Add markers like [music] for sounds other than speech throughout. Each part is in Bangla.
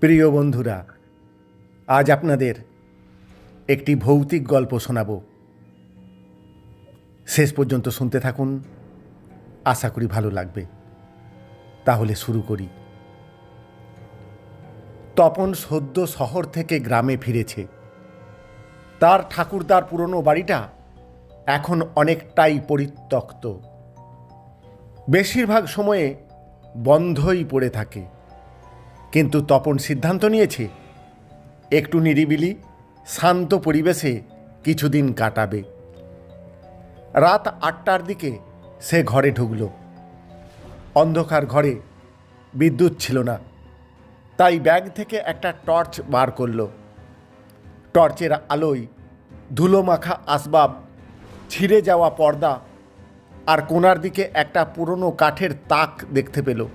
প্রিয় বন্ধুরা, আজ আপনাদের একটি ভৌতিক গল্প শোনাব। শেষ পর্যন্ত শুনতে থাকুন, আশা করি ভালো লাগবে। তাহলে শুরু করি। তপন সদ্য শহর থেকে গ্রামে ফিরেছে। তার ঠাকুরদার পুরনো বাড়িটা এখন অনেকটাই পরিত্যক্ত। বেশিরভাগ সময়ে বন্ধই পড়ে থাকে। কিন্তু তপন সিদ্ধান্ত নিয়েছে, একটু নিরিবিলি, শান্ত পরিবেশে কিছুদিন কাটাবে। রাত আটটার দিকে সে ঘরে ঢুকল। অন্ধকার ঘরে বিদ্যুৎ ছিল না। তাই ব্যাগ থেকে একটা টর্চ বার করল। টর্চের আলোয় ধুলো মাখা আসবাব, ছিঁড়ে যাওয়া পর্দা আর কোনার দিকে একটা পুরনো কাঠের তাক দেখতে পেল।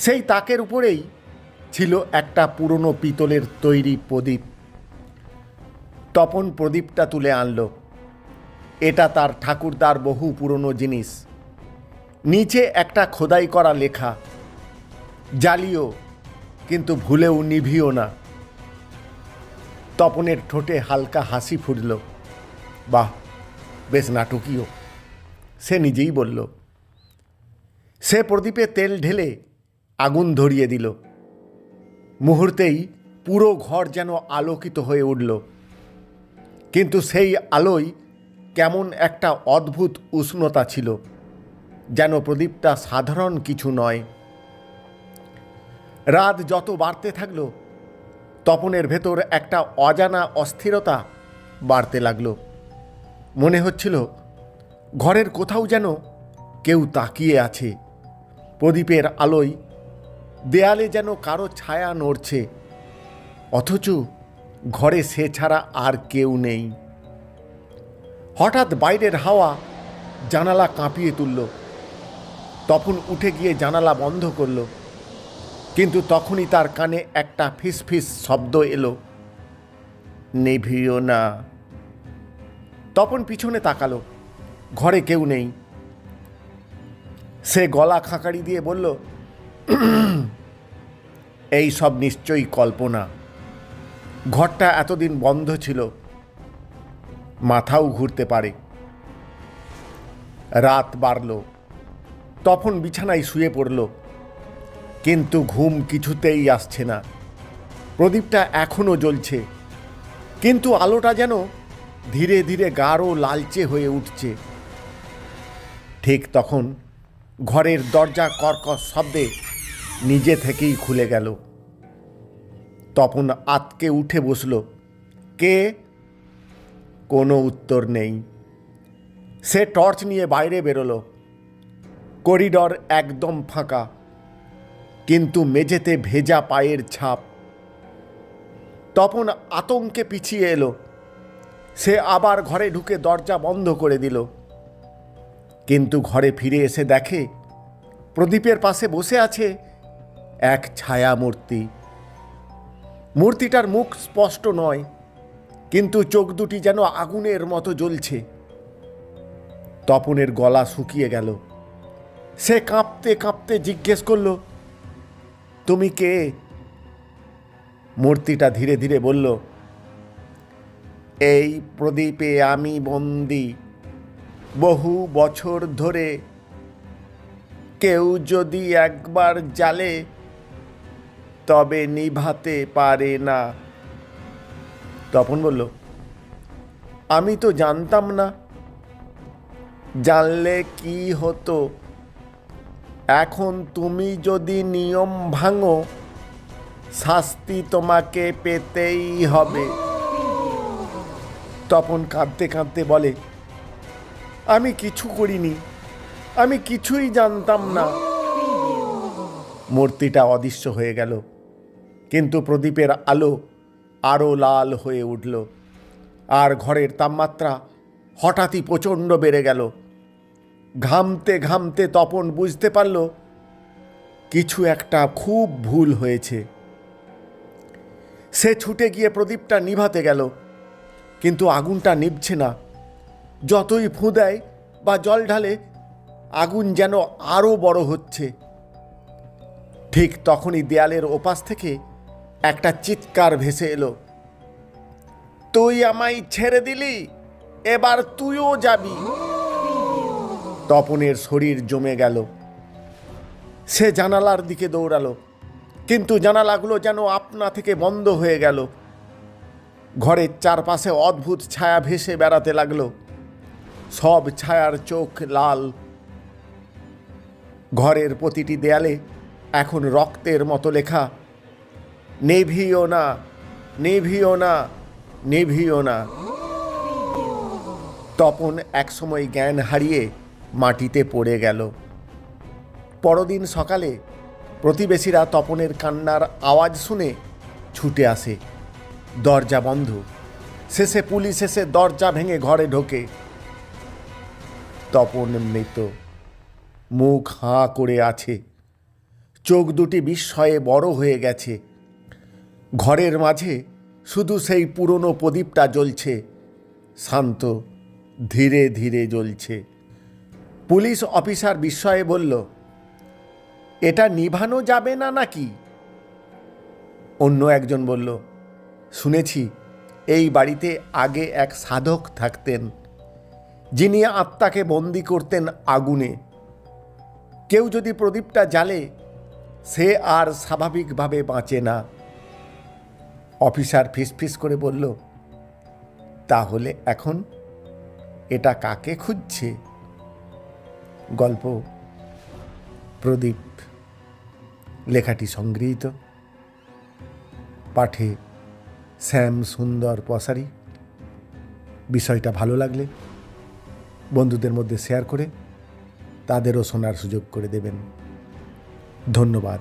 সেই তাকের উপরেই ছিল একটা পুরনো পিতলের তৈরি প্রদীপ। তপন প্রদীপটা তুলে আনলো। এটা তার ঠাকুরদার বহু পুরনো জিনিস। নিচে একটা খোদাই করা লেখা। জ্বালিও কিন্তু ভুলেও নিভিও না। তপনের ঠোঁটে হালকা হাসি ফুটল। বাহ, বেশ নাটকীয়। সে নিজেই বলল, সে প্রদীপে তেল ঢেলে আগুন ধরিয়ে দিল। মুহূর্তেই পুরো ঘর যেন আলোকিত হয়ে উঠল। কিন্তু সেই আলোয় কেমন একটা অদ্ভুত উষ্ণতা ছিল, যেন প্রদীপটা সাধারণ কিছু নয়। রাত যত বাড়তে থাকল, তপনের ভেতর একটা অজানা অস্থিরতা বাড়তে লাগল। মনে হচ্ছিল, ঘরের কোথাও যেন কেউ তাকিয়ে আছে। প্রদীপের আলোয় দেয়ালে যেন কারও ছায়া নড়ছে। অথচ ঘরে সে ছাড়া আর কেউ নেই। হঠাৎ বাইরের হাওয়া জানালা কাঁপিয়ে তুলল। তখন উঠে গিয়ে জানালা বন্ধ করল। কিন্তু তখনই তার কানে একটা ফিস ফিস শব্দ এলো। নেভিও না। তপন পিছনে তাকালো। ঘরে কেউ নেই। সে গলা খাঁকারি দিয়ে বলল [clears throat] এই সব নিশ্চয়ই কল্পনা। ঘরটা এতদিন বন্ধ ছিল, মাথাও ঘুরতে পারে। রাত বাড়ল তখন বিছানায় শুয়ে পড়ল, কিন্তু ঘুম কিছুতেই আসছে না। প্রদীপটা এখনও জ্বলছে, কিন্তু আলোটা যেন ধীরে ধীরে গাঢ় লালচে হয়ে উঠছে। ঠিক তখন ঘরের দরজা কর্কশ শব্দে নিজে থেকেই খুলে গেল। তখন আতকে উঠে বসল। কে? কোনো উত্তর নেই। সে টর্চ নিয়ে বাইরে বেরোলো। করিডর একদম ফাঁকা। কিন্তু মেঝেতে ভেজা পায়ের ছাপ। তপন আতঙ্কে পিছিয়ে এলো। সে আবার ঘরে ঢুকে দরজা বন্ধ করে দিল। কিন্তু ঘরে ফিরে এসে দেখে, প্রদীপের পাশে বসে আছে এক ছায়া মূর্তি মূর্তিটার মুখ স্পষ্ট নয়, কিন্তু চোখ দুটি যেন আগুনের মতো জ্বলছে। তপনের গলা শুকিয়ে গেল। সে কাঁপতে কাঁপতে জিজ্ঞেস করল, তুমি কে? মূর্তিটা ধীরে ধীরে বলল, এই প্রদীপে আমি বন্দি। বহু বছর ধরে কেউ যদি একবার জালে তবে নিভাতে পারে না। তপন বলল, আমি তো জানতাম না। জানলে কি হতো? এখন তুমি যদি নিয়ম ভাঙো, শাস্তি তোমাকে পেতেই হবে। তপন কাঁদতে কাঁদতে বলে, আমি কিছু করিনি। আমি কিছুই জানতাম না। মূর্তিটা অদৃশ্য হয়ে গেল। কিন্তু প্রদীপের আলো আরও লাল হয়ে উঠল। আর ঘরের তাপমাত্রা হঠাৎই প্রচণ্ড বেড়ে গেল। ঘামতে ঘামতে তপন বুঝতে পারল, কিছু একটা খুব ভুল হয়েছে। সে ছুটে গিয়ে প্রদীপটা নিভাতে গেল, কিন্তু আগুনটা নিভছে না। যতই ফুঁ দেয় বা জল ঢালে, আগুন যেন আরও বড় হচ্ছে। ঠিক তখনই দেয়ালের ওপাশ থেকে একটা চিৎকার ভেসে এলো। তুই আমায় ছেড়ে দিলি, এবার তুইও যাবি। তপনের শরীর জমে গেল। সে জানালার দিকে দৌড়ালো, কিন্তু জানালাগুলো যেন আপনা থেকে বন্ধ হয়ে গেল। ঘরের চারপাশে অদ্ভুত ছায়া ভেসে বেড়াতে লাগল। সব ছায়ার চোখ লাল। ঘরের প্রতিটি দেয়ালে এখন রক্তের মতো লেখা। নেভিও না নেভিও না নেভিও না। তপন একসময় জ্ঞান হারিয়ে মাটিতে পড়ে গেল। পরদিন সকালে প্রতিবেশীরা তপনের কান্নার আওয়াজ শুনে ছুটে আসে। দরজা বন্ধ। শেষে পুলিশ এসে দরজা ভেঙে ঘরে ঢোকে। তপন মৃত। মুখ হাঁ করে আছে। চোখ দুটি বিস্ময়ে বড় হয়ে গেছে। ঘরের মাঝে শুধু সেই পুরনো প্রদীপটা জ্বলছে, শান্ত, ধীরে ধীরে জ্বলছে। পুলিশ অফিসার বিস্ময়ে বলল, এটা নিভানো যাবে না নাকি? অন্য একজন বলল, শুনেছি, এই বাড়িতে আগে এক সাধক থাকতেন, যিনি আত্মাকে বন্দি করতেন আগুনে। কেউ যদি প্রদীপটা জ্বালে, সে আর স্বাভাবিকভাবে বাঁচে না। অফিসার ফিসফিস করে বলল, তাহলে এখন এটা কাকে খুঁজছে? গল্প প্রদীপ লেখাটি সংগৃহীত। পাঠে শ্যাম সুন্দর পসারি। বিষয়টা ভালো লাগলে বন্ধুদের মধ্যে শেয়ার করে, তাদেরও শোনার সুযোগ করে দেবেন। ধন্যবাদ।